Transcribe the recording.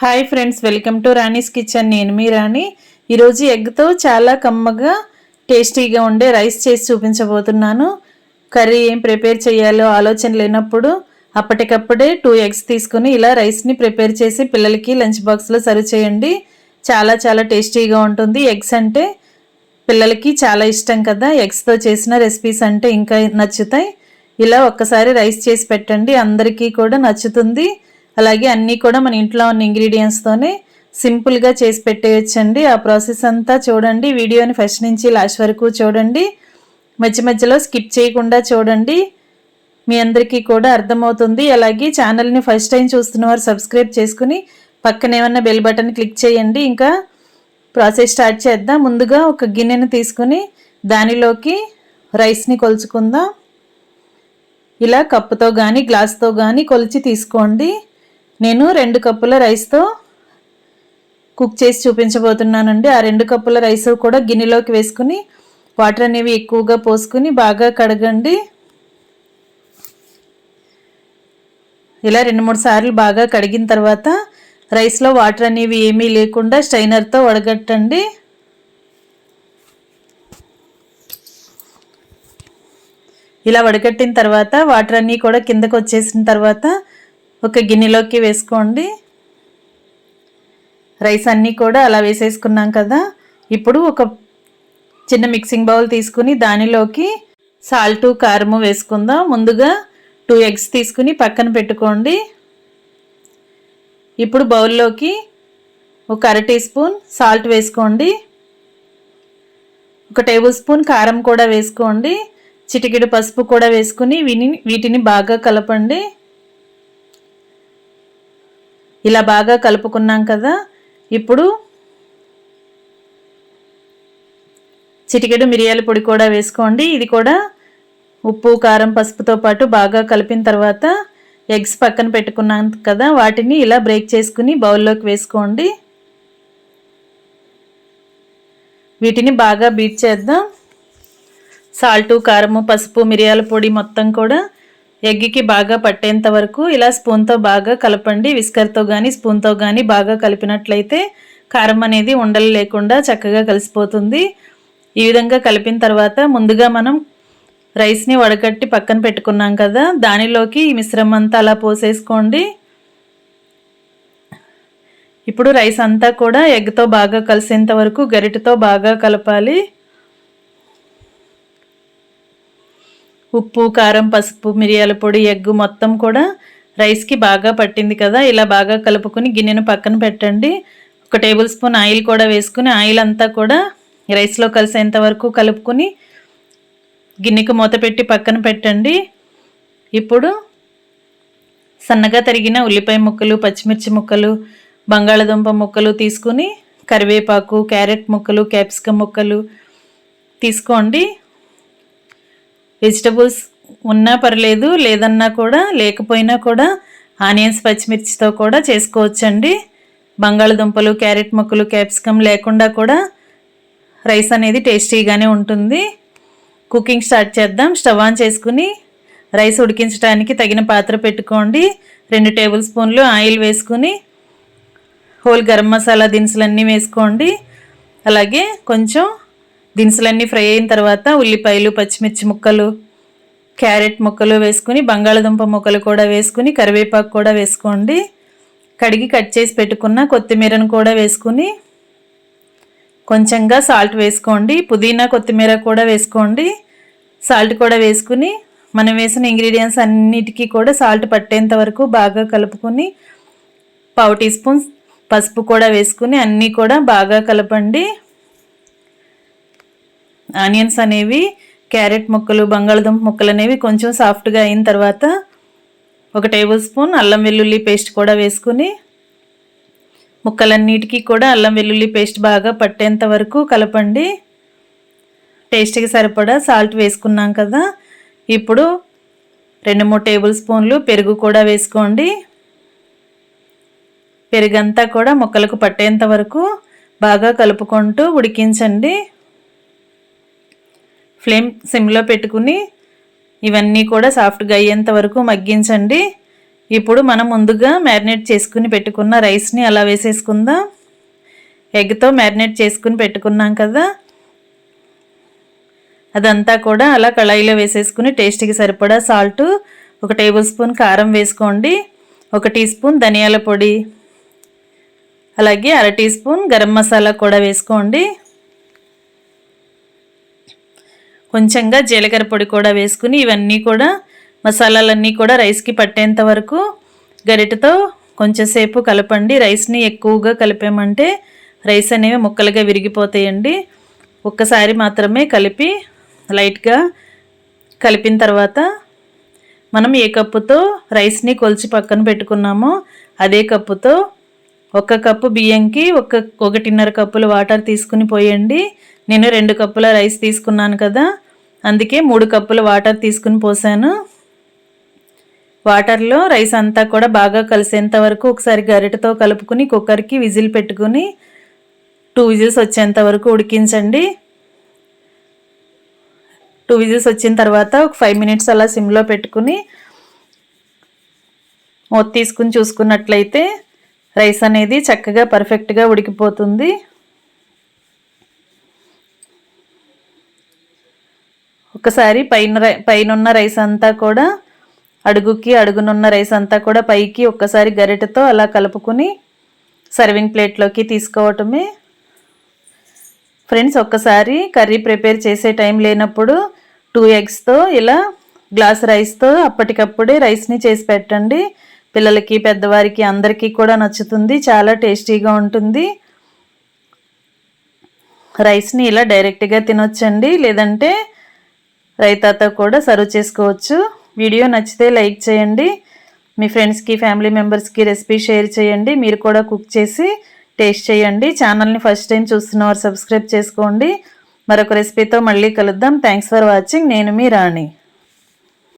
Hi friends welcome to Rani's kitchen. నేను మీ రాణి. ఈరోజు ఎగ్తో చాలా కమ్మగా టేస్టీగా ఉండే రైస్ చేసి చూపించబోతున్నాను. కర్రీ ఏం ప్రిపేర్ చేయాలో ఆలోచన లేనప్పుడు అప్పటికప్పుడే టూ ఎగ్స్ తీసుకుని ఇలా రైస్ని ప్రిపేర్ చేసి పిల్లలకి లంచ్ బాక్స్లో సర్వ్ చేయండి. చాలా చాలా టేస్టీగా ఉంటుంది. ఎగ్స్ అంటే పిల్లలకి చాలా ఇష్టం కదా. ఎగ్స్తో చేసిన రెసిపీస్ అంటే ఇంకా నచ్చుతాయి. ఇలా ఒక్కసారి రైస్ చేసి పెట్టండి. అందరికీ కూడా నచ్చుతుంది. అలాగే అన్నీ కూడా మన ఇంట్లో ఉన్న ఇంగ్రీడియంట్స్తోనే సింపుల్గా చేసి పెట్టేయచ్చండి. ఆ ప్రాసెస్ అంతా చూడండి. వీడియోని ఫస్ట్ నుంచి లాస్ట్ వరకు చూడండి. మధ్య మధ్యలో స్కిప్ చేయకుండా చూడండి. మీ అందరికీ కూడా అర్థమవుతుంది. అలాగే ఛానల్ని ఫస్ట్ టైం చూస్తున్న వారు సబ్స్క్రైబ్ చేసుకుని పక్కన ఏమన్నా బెల్ బటన్ క్లిక్ చేయండి. ఇంకా ప్రాసెస్ స్టార్ట్ చేద్దాం. ముందుగా ఒక గిన్నెను తీసుకుని దానిలోకి రైస్ని కొలుచుకుందాం. ఇలా కప్పుతో కానీ గ్లాస్తో కానీ కొలిచి తీసుకోండి. నేను రెండు కప్పుల రైస్తో కుక్ చేసి చూపించబోతున్నానండి. ఆ రెండు కప్పుల రైస్ కూడా గిన్నెలోకి వేసుకుని వాటర్ అనేవి ఎక్కువగా పోసుకుని బాగా కడగండి. ఇలా రెండు మూడు సార్లు బాగా కడిగిన తర్వాత రైస్లో వాటర్ అనేవి ఏమీ లేకుండా స్ట్రైనర్తో వడగట్టండి. ఇలా వడగట్టిన తర్వాత వాటర్ అన్నీ కూడా కిందకు వచ్చేసిన తర్వాత ఒక గిన్నెలోకి వేసుకోండి. రైస్ అన్నీ కూడా అలా వేసేసుకున్నాం కదా. ఇప్పుడు ఒక చిన్న మిక్సింగ్ బౌల్ తీసుకుని దానిలోకి సాల్టు కారము వేసుకుందాం. ముందుగా టూ ఎగ్స్ తీసుకుని పక్కన పెట్టుకోండి. ఇప్పుడు బౌల్లోకి ఒక అర టీ స్పూన్ సాల్ట్ వేసుకోండి. ఒక టేబుల్ స్పూన్ కారం కూడా వేసుకోండి. చిటికెడు పసుపు కూడా వేసుకుని వీని వీటిని బాగా కలపండి. ఇలా బాగా కలుపుకున్నాం కదా ఇప్పుడు చిటికెడు మిరియాల పొడి కూడా వేసుకోండి. ఇది కూడా ఉప్పు కారం పసుపుతో పాటు బాగా కలిపిన తర్వాత ఎగ్స్ పక్కన పెట్టుకున్నాం కదా వాటిని ఇలా బ్రేక్ చేసుకుని బౌల్లోకి వేసుకోండి. వీటిని బాగా బీట్ చేద్దాం. సాల్టు కారము పసుపు మిరియాల పొడి మొత్తం కూడా ఎగ్గికి బాగా పట్టేంత వరకు ఇలా స్పూన్తో బాగా కలపండి. విస్కర్తో కానీ స్పూన్తో కానీ బాగా కలిపినట్లయితే కారం అనేది ఉండలు లేకుండా చక్కగా కలిసిపోతుంది. ఈ విధంగా కలిపిన తర్వాత ముందుగా మనం రైస్ని వడగట్టి పక్కన పెట్టుకున్నాం కదా దానిలోకి ఈ మిశ్రమం అంతా అలా పోసేసుకోండి. ఇప్పుడు రైస్ అంతా కూడా ఎగ్తో బాగా కలిసేంత వరకు గరిటతో బాగా కలపాలి. ఉప్పు కారం పసుపు మిరియాల పొడి ఎగ్గు మొత్తం కూడా రైస్కి బాగా పట్టింది కదా. ఇలా బాగా కలుపుకొని గిన్నెను పక్కన పెట్టండి. ఒక టేబుల్ స్పూన్ ఆయిల్ కూడా వేసుకుని ఆయిల్ అంతా కూడా రైస్లో కలిసేంత వరకు కలుపుకొని గిన్నెకు మూత పెట్టి పక్కన పెట్టండి. ఇప్పుడు సన్నగా తరిగిన ఉల్లిపాయ ముక్కలు పచ్చిమిర్చి ముక్కలు బంగాళదుంప ముక్కలు తీసుకుని కరివేపాకు క్యారెట్ ముక్కలు క్యాప్సికమ్ ముక్కలు తీసుకోండి. వెజిటబుల్స్ ఉన్నా పర్లేదు లేదన్నా కూడా లేకపోయినా కూడా ఆనియన్స్ పచ్చిమిర్చితో కూడా చేసుకోవచ్చండి. బంగాళదుంపలు క్యారెట్ ముక్కలు క్యాప్సికమ్ లేకుండా కూడా రైస్ అనేది టేస్టీగానే ఉంటుంది. కుకింగ్ స్టార్ట్ చేద్దాం. స్టవ్ ఆన్ చేసుకుని రైస్ ఉడికించడానికి తగిన పాత్ర పెట్టుకోండి. రెండు టేబుల్ స్పూన్లు ఆయిల్ వేసుకుని హోల్ గరం మసాలా దినుసులన్నీ వేసుకోండి. అలాగే కొంచెం దినుసులన్నీ ఫ్రై అయిన తర్వాత ఉల్లిపాయలు పచ్చిమిర్చి ముక్కలు క్యారెట్ ముక్కలు వేసుకుని బంగాళదుంప ముక్కలు కూడా వేసుకుని కరివేపాకు కూడా వేసుకోండి. కడిగి కట్ చేసి పెట్టుకున్న కొత్తిమీరను కూడా వేసుకుని కొంచెంగా సాల్ట్ వేసుకోండి. పుదీనా కొత్తిమీర కూడా వేసుకోండి. సాల్ట్ కూడా వేసుకుని మనం వేసిన ఇంగ్రీడియంట్స్ అన్నిటికీ కూడా సాల్ట్ పట్టేంత వరకు బాగా కలుపుకొని పావు టీ స్పూన్ పసుపు కూడా వేసుకుని అన్నీ కూడా బాగా కలపండి. ఆనియన్స్ అనేవి క్యారెట్ ముక్కలు బంగాళదుంప ముక్కలు అనేవి కొంచెం సాఫ్ట్గా అయిన తర్వాత ఒక టేబుల్ స్పూన్ అల్లం వెల్లుల్లి పేస్ట్ కూడా వేసుకుని ముక్కలన్నిటికీ కూడా అల్లం వెల్లుల్లి పేస్ట్ బాగా పట్టేంత వరకు కలపండి. టేస్ట్కి సరిపడా సాల్ట్ వేసుకున్నాం కదా. ఇప్పుడు రెండు మూడు టేబుల్ స్పూన్లు పెరుగు కూడా వేసుకోండి. పెరుగంతా కూడా ముక్కలకు పట్టేంత వరకు బాగా కలుపుకుంటూ ఉడికించండి. ఫ్లేమ్ సిమ్లో పెట్టుకుని ఇవన్నీ కూడా సాఫ్ట్గా అయ్యేంత వరకు మగ్గించండి. ఇప్పుడు మనం ముందుగా మ్యారినేట్ చేసుకుని పెట్టుకున్న రైస్ని అలా వేసేసుకుందాం. ఎగ్తో మ్యారినేట్ చేసుకుని పెట్టుకున్నాం కదా. అదంతా కూడా అలా కళాయిలో వేసేసుకుని టేస్ట్కి సరిపడా సాల్ట్ ఒక టేబుల్ స్పూన్ కారం వేసుకోండి ఒక టీ స్పూన్ ధనియాల పొడి అలాగే అర టీ స్పూన్ గరం మసాలా కూడా వేసుకోండి. కొంచెంగా జీలకర్ర పొడి కూడా వేసుకుని ఇవన్నీ కూడా మసాలాలన్నీ కూడా రైస్కి పట్టేంత వరకు గరిటతో కొంచెంసేపు కలపండి. రైస్ని ఎక్కువగా కలిపామంటే రైస్ అనేవి ముక్కలుగా విరిగిపోతాయండి. ఒక్కసారి మాత్రమే కలిపి లైట్గా కలిపిన తర్వాత మనం ఏ కప్పుతో రైస్ని కొలిచి పక్కన పెట్టుకున్నామో అదే కప్పుతో ఒక కప్పు బియ్యంకి ఒక ఒకటిన్నర కప్పులు వాటర్ తీసుకుని పోయండి. నేను రెండు కప్పుల రైస్ తీసుకున్నాను కదా. అందుకే మూడు కప్పుల వాటర్ తీసుకుని పోసాను. వాటర్లో రైస్ అంతా కూడా బాగా కలిసేంత వరకు ఒకసారి గరిటతో కలుపుకుని కుక్కర్కి విజిల్ పెట్టుకుని టూ విజిల్స్ వచ్చేంత వరకు ఉడికించండి. టూ విజిల్స్ వచ్చిన తర్వాత ఒక ఫైవ్ మినిట్స్ అలా సిమ్లో పెట్టుకుని మూత తీసుకుని చూసుకున్నట్లయితే రైస్ అనేది చక్కగా పర్ఫెక్ట్గా ఉడికిపోతుంది. ఒకసారి పైన పైనున్న రైస్ అంతా కూడా అడుగుకి అడుగునున్న రైస్ అంతా కూడా పైకి ఒక్కసారి గరిటెతో అలా కలుపుకుని సర్వింగ్ ప్లేట్లోకి తీసుకోవటమే. ఫ్రెండ్స్ ఒక్కసారి కర్రీ ప్రిపేర్ చేసే టైం లేనప్పుడు టూ ఎగ్స్తో ఇలా గ్లాస్ రైస్తో అప్పటికప్పుడే రైస్ని చేసి పెట్టండి. పిల్లలకి పెద్దవారికి అందరికీ కూడా నచ్చుతుంది. చాలా టేస్టీగా ఉంటుంది. రైస్ని ఇలా డైరెక్ట్గా తినొచ్చండి. లేదంటే రైతాతో కూడా సర్వ్ చేసుకోవచ్చు. వీడియో నచ్చితే లైక్ చేయండి. మీ ఫ్రెండ్స్కి ఫ్యామిలీ మెంబర్స్కి రెసిపీ షేర్ చేయండి. మీరు కూడా కుక్ చేసి టేస్ట్ చేయండి. ఛానల్ని ఫస్ట్ టైం చూస్తున్నవారు సబ్స్క్రైబ్ చేసుకోండి. మరొక రెసిపీతో మళ్ళీ కలుద్దాం. Thanks for watching. నేను మీ రాణి.